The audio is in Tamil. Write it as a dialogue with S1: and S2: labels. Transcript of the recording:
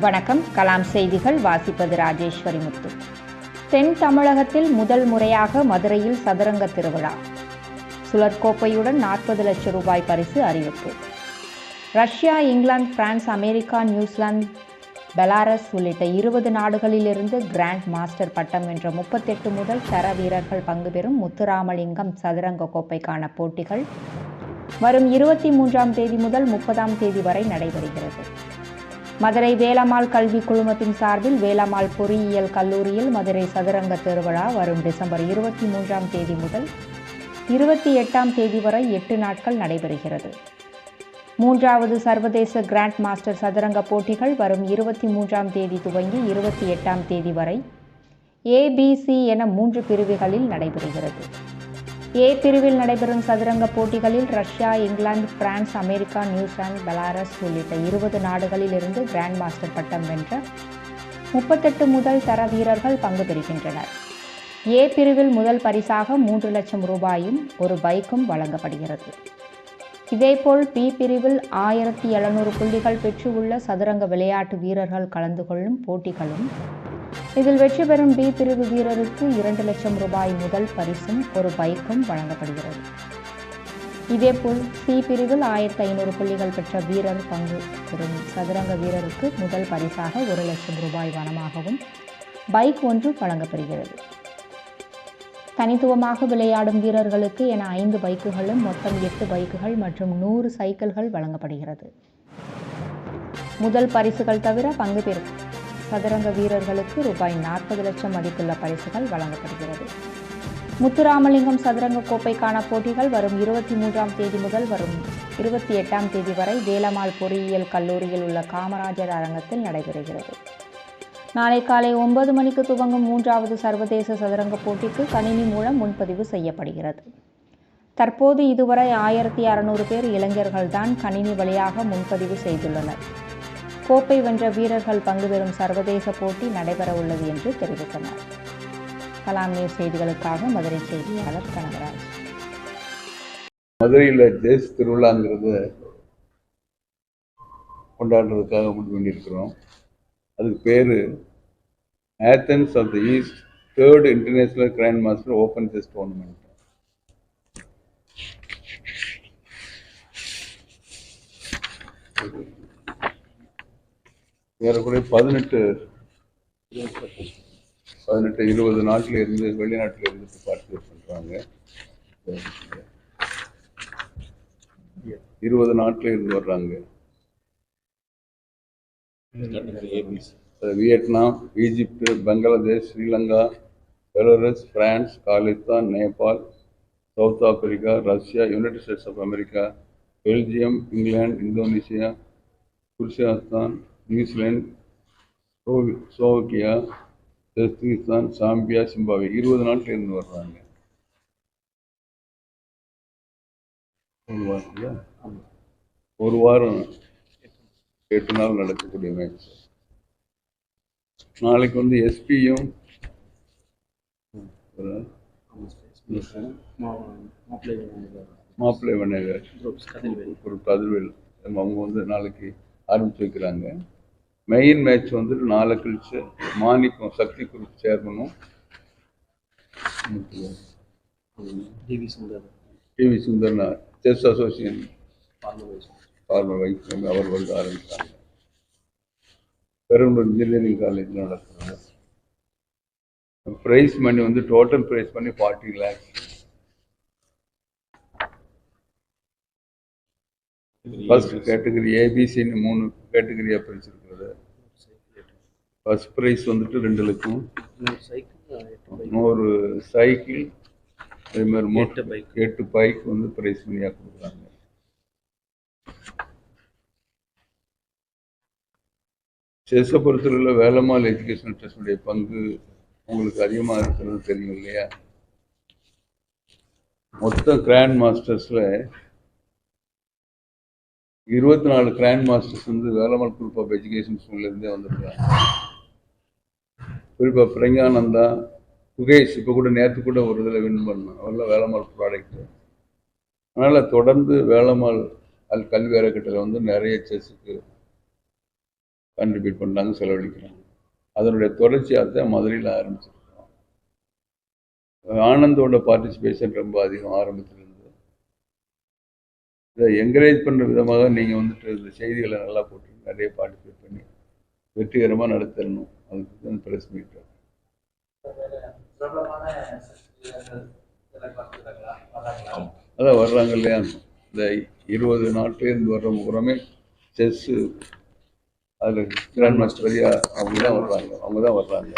S1: வணக்கம். கலாம் செய்திகள் வாசிப்பது ராஜேஸ்வரி முத்து. தென் தமிழகத்தில் முதல் முறையாக மதுரையில் சதுரங்க திருவிழா. சுழற்கோப்பையுடன் நாற்பது லட்சம் ரூபாய் பரிசு அறிவிப்பு. Russia England France America New Zealand Belarus உள்ளிட்ட இருபது நாடுகளிலிருந்து கிராண்ட் மாஸ்டர் பட்டம் வென்ற முப்பத்தெட்டு முதல் தர வீரர்கள் பங்கு பெறும் முத்துராமலிங்கம் சதுரங்க கோப்பைக்கான போட்டிகள் வரும் இருபத்தி மூன்றாம் தேதி முதல் முப்பதாம் தேதி வரை நடைபெறுகிறது. மதுரை வேலம்மாள் கல்வி குழுமத்தின் சார்பில் வேலம்மாள் பொறியியல் கல்லூரியில் மதுரை சதுரங்க திருவிழா வரும் டிசம்பர் இருபத்தி மூன்றாம் தேதி முதல் இருபத்தி எட்டாம் தேதி வரை எட்டு நாட்கள் நடைபெறுகிறது. மூன்றாவது சர்வதேச கிராண்ட் மாஸ்டர் சதுரங்க போட்டிகள் வரும் இருபத்தி மூன்றாம் தேதி துவங்கி இருபத்தி எட்டாம் தேதி வரை ஏபிசி என மூன்று பிரிவுகளில் நடைபெறுகிறது. ஏ பிரிவில் நடைபெறும் சதுரங்க போட்டிகளில் Russia England France America New Zealand Belarus உள்ளிட்ட இருபது நாடுகளில் இருந்து கிராண்ட் மாஸ்டர் பட்டம் வென்ற முப்பத்தெட்டு முதல் தர வீரர்கள் பங்கு பெறுகின்றனர். ஏ பிரிவில் முதல் பரிசாக மூன்று லட்சம் ரூபாயும் ஒரு பைக்கும் வழங்கப்படுகிறது. இதேபோல் பி பிரிவில் ஆயிரத்தி எழுநூறு புள்ளிகள் பெற்றுள்ள சதுரங்க விளையாட்டு வீரர்கள் கலந்து கொள்ளும் போட்டிகளும் இதில் வெற்றி பெறும் பி பிரிவு வீரருக்கு இரண்டு லட்சம் ரூபாய் முதல் பரிசும் ஒரு பைக்கும் வழங்கப்படுகிறது. இதேபோல் சி பிரிவில் ஆயிரத்தி ஐநூறு புள்ளிகள் பெற்ற வீரர் பங்கு பெறும் சதுரங்க வீரருக்கு முதல் பரிசாக ஒரு லட்சம் ரூபாய் வனமாகவும் பைக் ஒன்று வழங்கப்படுகிறது. தனித்துவமாக விளையாடும் வீரர்களுக்கு என ஐந்து பைக்குகளும் மொத்தம் எட்டு பைக்குகள் மற்றும் நூறு சைக்கிள்கள் வழங்கப்படுகிறது. முதல் பரிசுகள் தவிர பங்கு பெறும் சதுரங்க வீரர்களுக்கு ரூபாய் நாற்பது லட்சம் மதிப்புள்ள பரிசுகள் வழங்கப்படுகிறது. முத்துராமலிங்கம் சதுரங்க கோப்பைக்கான போட்டிகள் வரும் இருபத்தி மூன்றாம் தேதி முதல் வரும் இருபத்தி எட்டாம் தேதி வரை வேலம்மாள் பொறியியல் கல்லூரியில் உள்ள காமராஜர் அரங்கத்தில் நடைபெறுகிறது. நாளை காலை ஒன்பது மணிக்கு துவங்கும் மூன்றாவது சர்வதேச சதுரங்க போட்டிக்கு கணினி மூலம் முன்பதிவு செய்யப்படுகிறது. தற்போது இதுவரை ஆயிரத்தி அறுநூறு பேர் இளைஞர்கள்தான் கணினி வழியாக முன்பதிவு செய்துள்ளனர். கோப்பை வென்ற வீரர்கள் பங்கு பெறும் சர்வதேச போட்டி நடைபெற உள்ளது என்று தெரிவித்தனர். கலாம் நியூஸ் செய்திகளுக்காக மதுரை செய்தியாளர் கனகராஜ்.
S2: மதுரையில் தேச திருவிழாங்கிறது கொண்டாடுறதுக்காக முடிவு பண்ணியிருக்கிறோம் அதுக்கு பேர் Athens of the East third international grandmaster open chess tournament ஏறக்குறைய பதினெட்டு பதினெட்டு இருபது நாட்டில் இருந்து வெளிநாட்டில் இருந்து பார்ட்டிசிபேட் பண்ணுறாங்க இருபது நாட்டில் இருந்து வர்றாங்க. Vietnam Egypt Bangladesh Sri Lanka Belarus France Khalistan Nepal South Africa Russia United States of America Belgium England Indonesia Kyrgyzstan New Zealand Zealand- Slovakia Kazakhstan Zambia Zimbabwe. இருபது நாட்டில் இருந்து வர்றாங்க. ஒரு வாரம் இல்லையா? ஒரு வாரம் எட்டு நாள் நடக்கக்கூடிய மேட்ச் நாளைக்கு வந்து எஸ்பியும் மாப்பிள்ளை வண்ணகர் ஒரு கதிர்வேல். அவங்க வந்து நாளைக்கு ஆரம்பிச்சு வைக்கிறாங்க. மெயின் மேட்ச் வந்து நாளை கழிச்சு மாணிக்கம் சக்தி குரூப் சேர்மனும் டிவி சுந்தர்னா செஸ் அசோசியேஷன் ஃபார்மர் வைஸ் அவர் வந்து ஆரம்பித்தாங்க பெரம்பலூர் இன்ஜினியரிங் காலேஜில் நடத்துகிறாங்க ப்ரைஸ் மணி வந்து டோட்டல் ப்ரைஸ் பண்ணி ஃபார்ட்டி லேக்ஸ் ஃபர்ஸ்ட் கேட்டகரி ஏபிசின்னு மூணு கேட்டகரியாக பிரிச்சிருக்கிறது. ஃபர்ஸ்ட் ப்ரைஸ் வந்துட்டு ரெண்டு லட்சம். நூறு சைக்கிள் அதே மாதிரி மோட்டர் பைக். எட்டு பைக் வந்து ப்ரைஸ் மணியாக கொடுக்குறாங்க. செஸ்ஸை பொறுத்தவரையில் வேலம்மாள் எஜுகேஷனல் ட்ரஸ்டுடைய பங்கு உங்களுக்கு அதிகமாக இருக்கிறது தெரியும் இல்லையா? மொத்த கிராண்ட் மாஸ்டர்ஸில் இருபத்தி நாலு கிராண்ட் மாஸ்டர்ஸ் வந்து வேலம்மாள் குரூப் ஆஃப் எஜுகேஷன் ஸ்கூல்லேருந்தே வந்திருக்காங்க. குறிப்பாக பிரங்கானந்தா சுகேஷ் இப்போ கூட நேற்று கூட ஒரு இதில் வின் பண்ணோம் அவரெல்லாம் வேலம்மாள் ப்ராடக்ட்டு அதனால் தொடர்ந்து வேலம்மாள் அல் கல்வி அறக்கட்டளை வந்து நிறைய செஸ்ஸுக்கு கான்ட்ரிபியூட் பண்ணுறாங்க செலவழிக்கிறாங்க. அதனுடைய தொடர்ச்சியாக தான் மதுரையில் ஆரம்பிச்சிருக்கோம். ஆனந்தோட பார்ட்டிசிபேஷன் ரொம்ப அதிகம் ஆரம்பத்துலேருந்து. இதை என்கரேஜ் பண்ணுற விதமாக நீங்கள் வந்துட்டு இந்த செய்திகளை நல்லா போட்டு நிறைய பார்ட்டிசிபேட் பண்ணி வெற்றிகரமாக நடத்தணும். அதுக்கு தான் ப்ரெஸ் மீட் அதான் வர்றாங்க இல்லையா? இந்த இருபது நாட்டிலேருந்து வர்ற புறமே செஸ்ஸு அதில் கிராண்ட் மாஸ்டர் வழியா அவங்க தான் வர்றாங்க. அவங்க தான் வர்றாங்க.